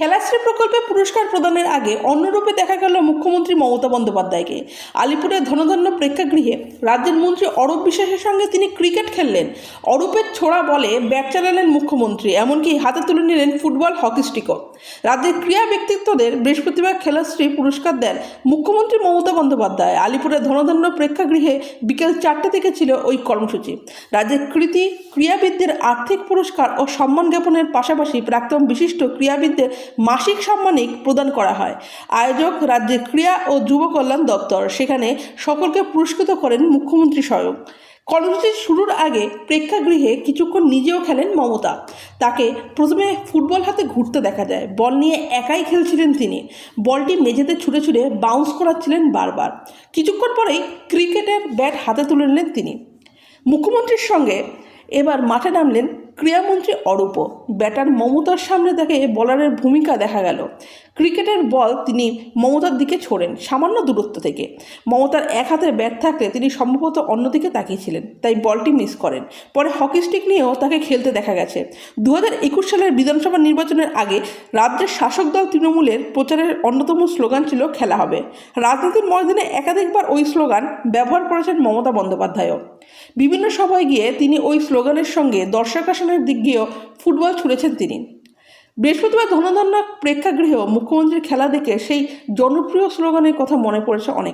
খেলাশ্রী প্রকল্পে পুরস্কার প্রদানের আগে অন্যরূপে দেখা গেল মুখ্যমন্ত্রী মমতা বন্দ্যোপাধ্যায়কে। আলিপুরের ধনধন্য প্রেক্ষাগৃহে রাজ্যের মন্ত্রী অরূপ বিশ্বাসের সঙ্গে তিনি ক্রিকেট খেললেন। অরূপের ছোড়া বলে ব্যাট চালালেন মুখ্যমন্ত্রী, এমনকি হাতে তুলে নিলেন ফুটবল হকি স্টিকও। রাজ্যের ক্রীড়া ব্যক্তিত্বদের বৃহস্পতিবার খেলাশ্রী পুরস্কার দেন মুখ্যমন্ত্রী মমতা বন্দ্যোপাধ্যায়। আলিপুরের ধনধন্য প্রেক্ষাগৃহে বিকেল চারটে থেকে ছিল ওই কর্মসূচি। রাজ্যের কৃতি ক্রীড়াবিদদের আর্থিক পুরস্কার ও সম্মান জ্ঞাপনের পাশাপাশি প্রাক্তন বিশিষ্ট ক্রীড়াবিদদের মাসিক সাম্মানিক প্রদান করা হয়। আয়োজক রাজ্যের ক্রীড়া ও যুব কল্যাণ দপ্তর সেখানে সকলকে পুরস্কৃত করেন মুখ্যমন্ত্রী স্বয়ং। কর্মসূচি শুরুর আগে প্রেক্ষাগৃহে কিছুক্ষণ নিজেও খেলেন মমতা। তাকে প্রথমে ফুটবল হাতে ঘুরতে দেখা যায়। বল নিয়ে একাই খেলছিলেন তিনি। বলটি মেঝেতে ছুঁড়ে ছুঁড়ে বাউন্স করাচ্ছিলেন বারবার। কিছুক্ষণ পরেই ক্রিকেটের ব্যাট হাতে তুলে নিলেন তিনি। মুখ্যমন্ত্রীর সঙ্গে এবার মাঠে নামলেন ক্রীড়ামন্ত্রী অরূপ, ব্যাটার মমতার সামনে তাকে বলারের ভূমিকা দেখা গেল। ক্রিকেটের বল তিনি মমতার দিকে ছোড়েন, সামান্য দূরত্ব থেকে। মমতার এক হাতে ব্যাট থাকলে তিনি সম্ভবত অন্যদিকে তাকিয়েছিলেন, তাই বলটি মিস করেন। পরে হকি স্টিক নিয়েও তাকে খেলতে দেখা গেছে। দু একুশ সালের বিধানসভা নির্বাচনের আগে রাজ্যের শাসক দল তৃণমূলের প্রচারের অন্যতম স্লোগান ছিল খেলা হবে। রাজনীতির ময়দানে একাধিকবার ওই স্লোগান ব্যবহার করেছেন মমতা বন্দ্যোপাধ্যায়ও। বিভিন্ন সভায় গিয়ে তিনি ওই স্লোগানের সঙ্গে দর্শক আসনের দিক দিয়েও ফুটবল ছুঁড়েছেন তিনি। বৃহস্পতিবার ধনধন্য প্রেক্ষাগৃহেও মুখ্যমন্ত্রীর খেলা দেখে সেই জনপ্রিয় স্লোগানের কথা মনে পড়েছে অনেক।